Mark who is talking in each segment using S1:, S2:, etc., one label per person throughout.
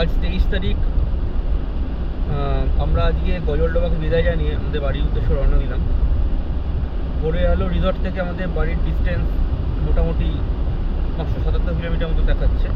S1: আজ তেইশ তারিখ। আমরা আজকে গজলডোবাকে বিদায় জানিয়ে আমাদের বাড়ির উদ্দেশ্যে রওনা দিলাম। ভোরে আলো রিসর্ট থেকে আমাদের বাড়ির ডিস্টেন্স মোটামুটি পাঁচশো সাতাত্তর কিলোমিটার মতো দেখাচ্ছে।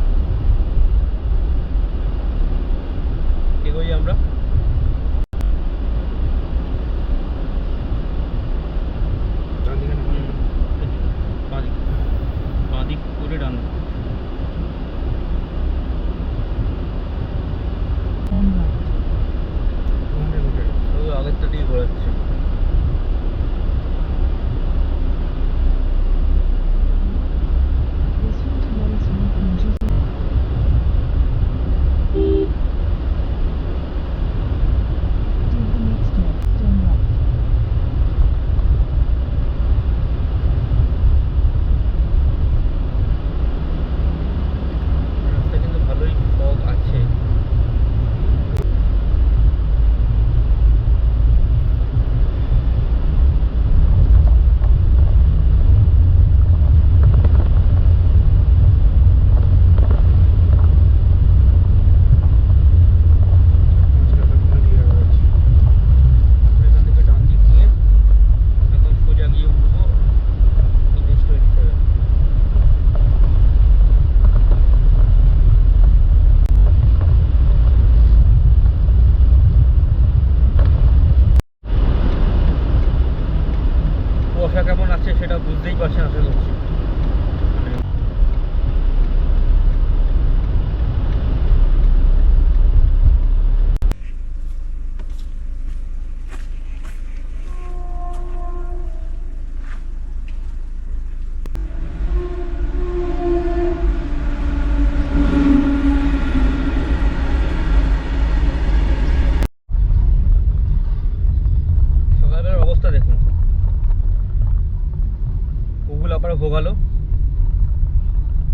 S1: আবার ভোগালো।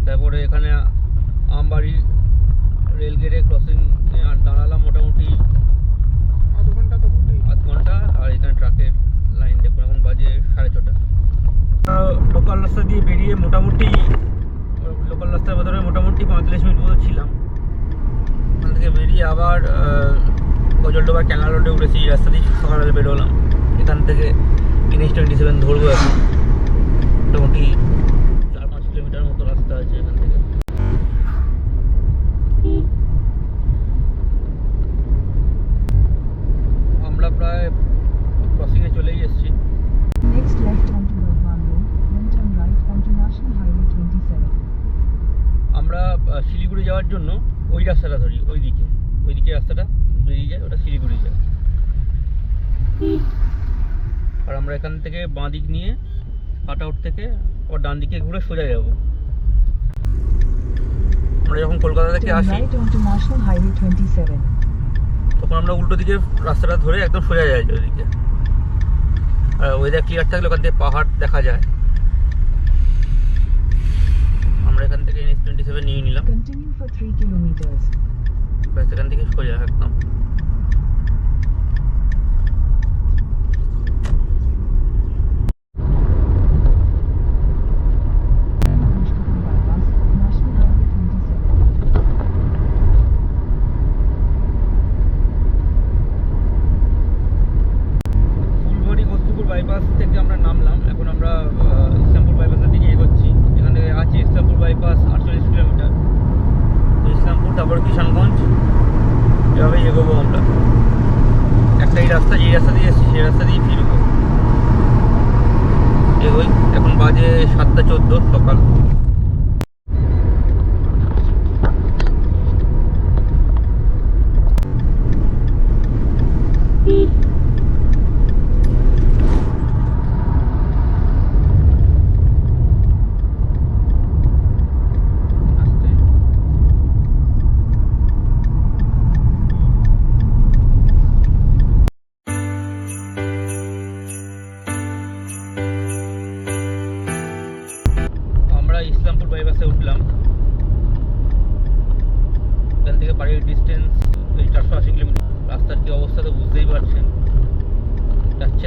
S1: তারপরে এখানে আমবাড়ি রেল গেটে ক্রসিং দাঁড়ালাম মোটামুটি
S2: আধ ঘণ্টা তো
S1: আধ ঘণ্টা আর এখানে ট্রাকের লাইন দেখুন এখন বাজে সাড়ে ছটা। লোকাল রাস্তা দিয়ে বেরিয়ে মোটামুটি লোকাল রাস্তার ভেতরে মোটামুটি পঁয়তাল্লিশ মিনিট মতো ছিলাম। ওখান থেকে বেরিয়ে আবার গজলডোবা ক্যানাল রোডে উঠেছি। রাস্তা দিয়ে সকালবেলা বেরোলাম এখান থেকে এনএস টোয়েন্টি সেভেন ধরবো এখন। মোটামুটি চার পাঁচ কিলোমিটার মতো রাস্তা আছে এখান থেকে। আমরা প্রায় ক্রসিংয়ে চলেই এসেছি।
S3: Next left onto Bhagwan Road, then turn right onto National 27.
S1: আমরা শিলিগুড়ি যাওয়ার জন্য ওই রাস্তাটা ধরি ওই দিকে ওই দিকে রাস্তাটা বেরিয়ে যায় ওটা শিলিগুড়ি যায়। আর আমরা এখান থেকে বাঁ দিক নিয়ে কাট আউট থেকে আবার ডান দিকে ঘুরে সোজা যাব। আমরা যখন কলকাতা থেকে আসি
S3: right onto National Highway 27.
S1: তখন আমরা উল্টো দিকে রাস্তাটা ধরে একদম সোজা যাই ওইদিকে। আর ওয়েদার ক্লিয়ার থাকলে ওখান থেকে পাহাড় দেখা যায়। আমরা এখান থেকে এনএস টোয়েন্টি সেভেন নিয়ে নিলাম।
S3: Continue for 3 kilometers.
S1: ব্যাস এখান থেকে সোজা একদম
S3: Mushkapur bypass, National Highway 27.
S1: Phulbari Gostupur bypass থেকে আমরা নামলাম এখন আমরা আহ, ইসলামপুর বাইপাসের দিকে এগোচ্ছি এখান থেকে আছে ইসলামপুর বাইপাস আটচল্লিশ কিলোমিটার তো ইসলামপুর তারপর কিষানগঞ্জ। এভাবেই এগোবো আমরা। একটাই রাস্তা যে রাস্তা দিয়ে এসেছি, সেই রাস্তা দিয়ে ফিরবো। এগোই। এখন বাজে সাতটা চোদ্দ, সকাল। আস্তে বাড়ির ডিস্টেন্স ওই চারশো আশি কিলোমিটার। রাস্তার কি অবস্থা তো বুঝতেই পারছেন। যাচ্ছে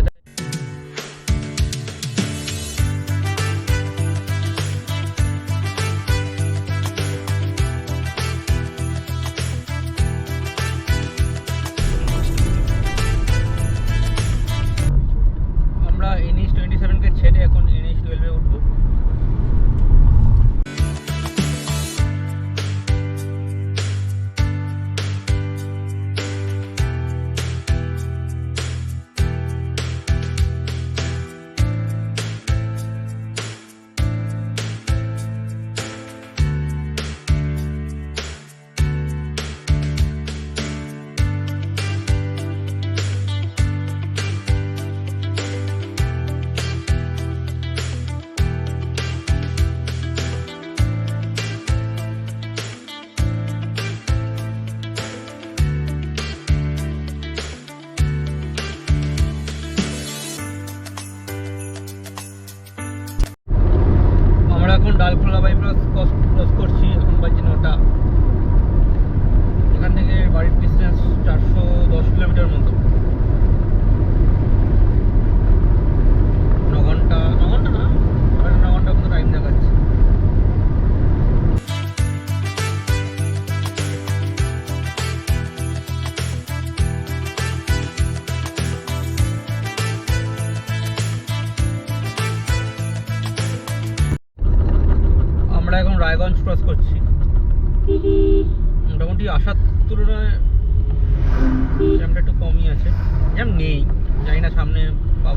S1: ডালখোলা বাইপাস ক্রস করছি এখন বাজছে নটা। এখান থেকে বাড়ির ডিস্টেন্স চারশো দশ কিলোমিটার মতো।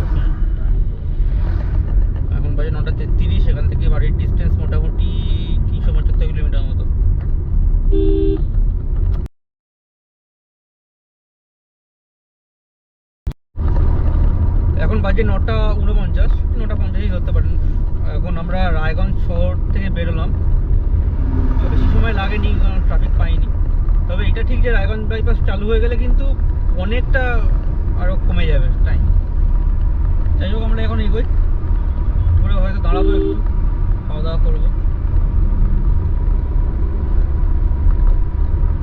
S1: এখন বাজে নটা তেত্রিশ, এখান থেকে বাড়ির ডিস্টেন্স মোটামুটি তিনশো পঁচাত্তর কিলোমিটার মতো। এখন বাজে নটা উনপঞ্চাশ নটা পঞ্চাশই ধরতে পারেন। এখন আমরা রায়গঞ্জ শহর থেকে বেরোলাম। বেশি সময় লাগেনি, কারণ ট্রাফিক পাইনি। তবে এটা ঠিক যে রায়গঞ্জ বাইপাস চালু হয়ে গেলে কিন্তু অনেকটা আরও কমে যাবে টাইম যাই হোক, আমরা এখন এগোই। করে হয়তো দাঁড়াবো একটু। খাওয়া দাওয়া করব।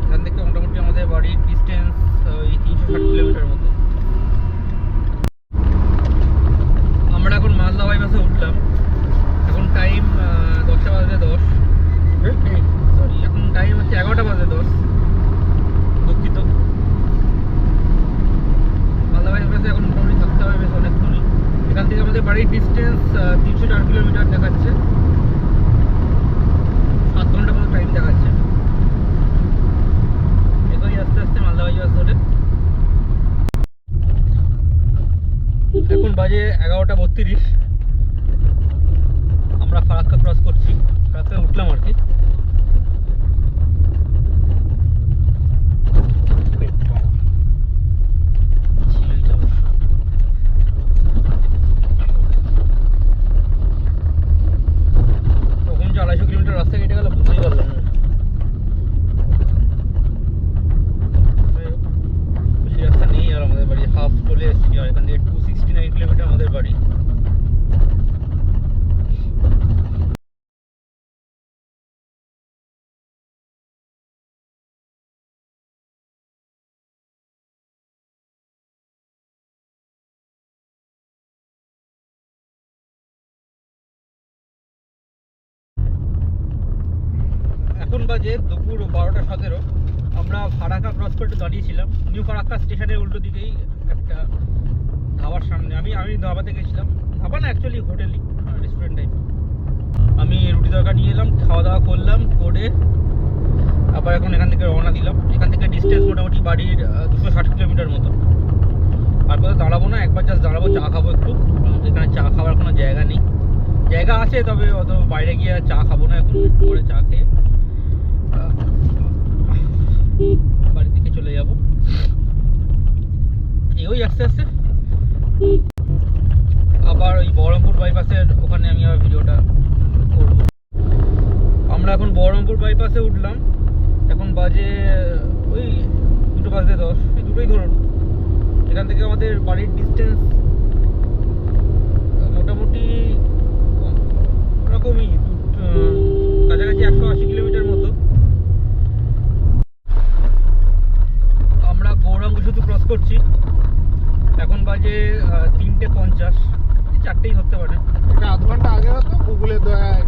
S1: এখান থেকে মোটামুটি আমাদের বাড়ির ডিস্টেন্স ওই তিনশো ষাট কিলোমিটার মতো আমরা এখন মালদা বাইপাসে উঠলাম এখন টাইম দশটা বাজে দশ সরি এখন টাইম হচ্ছে এগারোটা বাজে দশ দুঃখিত মালদা বাইপাসে এখন মোটামুটি থাকতে হবে বেশ অনেকক্ষণই এখান থেকে আমাদের বাড়ির ডিস্টেন্স তিনশো চার কিলোমিটার দেখাচ্ছে সাত ঘণ্টা মতো টাইম দেখাচ্ছে এগোই আস্তে আস্তে মালদা বাইপাস ধরে এখন বাজে এগারোটা বত্রিশ। আমরা ফারাক্কা ক্রস করছি। ফারাক্কা উঠলাম আর কি ছিলই তো অবশ্য। তখন যে আড়াইশো কিলোমিটার রাস্তা কেটে গেল বুঝতেই পারলাম না যাই হোক, বেশি রাস্তা নেই আর আমাদের বাড়ি হাফ চলে এসেছি আর এখান থেকে টু সিক্সটি নাইন কিলোমিটার আমাদের বাড়ি এখন বাজে দুপুর বারোটা সতেরো আমরা ফারাক্কা ক্রস করতে দাঁড়িয়েছিলাম। নিউ ফারাক্কা স্টেশনের উল্টো দিকেই একটা ধাবার সামনে। আমি আমি ধাবাতে গেছিলাম। ধাবা না অ্যাকচুয়ালি হোটেলই রেস্টুরেন্ট টাইপ আমি রুটি তরকা নিয়ে এলাম খাওয়া দাওয়া করলাম, করে আবার এখন এখান থেকে রওনা দিলাম। এখান থেকে ডিস্টেন্স মোটামুটি বাড়ির দুশো ষাট কিলোমিটার মতো। আর কোথাও দাঁড়াবো না, একবার জাস্ট দাঁড়াবো, চা খাব একটু। এখানে চা খাওয়ার কোনো জায়গা নেই। জায়গা আছে, তবে অত বাইরে গিয়ে চা খাব না, এখন একটু করে চা খেয়ে আহ, বাড়ির দিকে চলে যাব এগোই আস্তে আস্তে। আবার ওই বহরমপুর বাইপাসের ওখানে আমি আবার ভিডিওটা করব। আমরা এখন বহরমপুর বাইপাসে উঠলাম। এখন বাজে, ওই দুটো বাজে দশ। এই দুটোই ধরুন। এখান থেকে আমাদের বাড়ির ডিস্টেন্স মোটামুটি কম- ওরকমই দু- আহ, কাছাকাছি একশো আশি কিলোমিটার মতো আমরা গৌরাঙ্গ শুধু ক্রস করছি এখন বাজে আহ, তিনটে পঞ্চাশ এই চারটেই ধরতে পারে
S2: এটা আধ ঘণ্টা আগে হতো গুগলে দয়ায়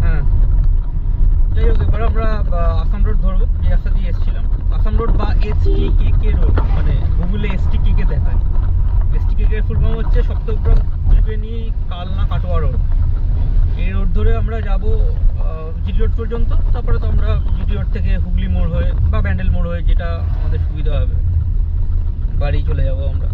S1: হ্যাঁ যাই হোক এবার আমরা আহ, আসাম রোড যে রাস্তা দিয়ে এসেছিলাম। আসাম রোড বা S T K K road মানে গুগলে এস টি কে কে দেখায়। এস টি কে কে ফুল ফর্ম হচ্ছে সপ্তগ্রাম ত্রিবেণী কালনা কাটোয়া রোড এই রোড ধরে আমরা যাব জিটি রোড পর্যন্ত। তারপরে তো আমরা জিটি রোড থেকে হুগলি মোড় হয়ে বা ব্যান্ডেল মোড় হয়ে যেটা আমাদের সুবিধা হবে, বাড়ি চলে যাব আমরা।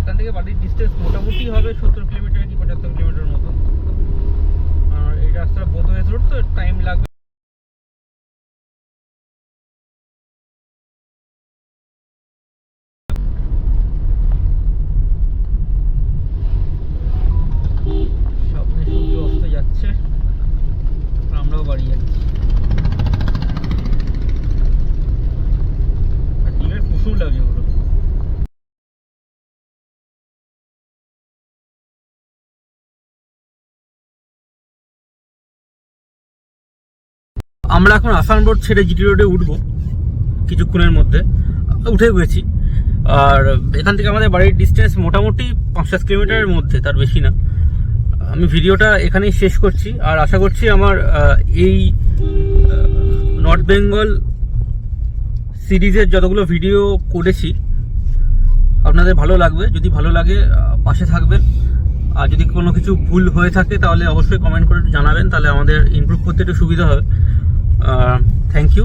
S1: এখান থেকে বাড়ির ডিস্টেন্স মোটামুটি হবে সত্তর কিলোমিটার কি পঁচাত্তর কিলোমিটার মতো। আর এই রাস্তাটা বোধ হয়ে রোড তো টাইম লাগবে সামনে সূর্য অস্ত যাচ্ছে আর আমরাও বাড়ি যাচ্ছি আর ডিমের কুসুম লাগছে পুরো আমরা এখন আসান রোড ছেড়ে জিটি রোডে উঠবো, কিছুক্ষণের মধ্যে। উঠে গেছি। আর এখান থেকে আমাদের বাড়ির ডিস্টেন্স মোটামুটি পাঁচ সাত কিলোমিটারের মধ্যে, তার বেশি না। আমি ভিডিওটা এখানেই শেষ করছি। আর আশা করছি আমার এই নর্থ বেঙ্গল সিরিজের যতগুলো ভিডিও করেছি, আপনাদের ভালো লাগবে। যদি ভালো লাগে পাশে থাকবেন। আর যদি কোনো কিছু ভুল হয়ে থাকে, তাহলে অবশ্যই কমেন্ট করে জানাবেন। তাহলে আমাদের ইমপ্রুভ করতে একটু সুবিধা হবে। Thank you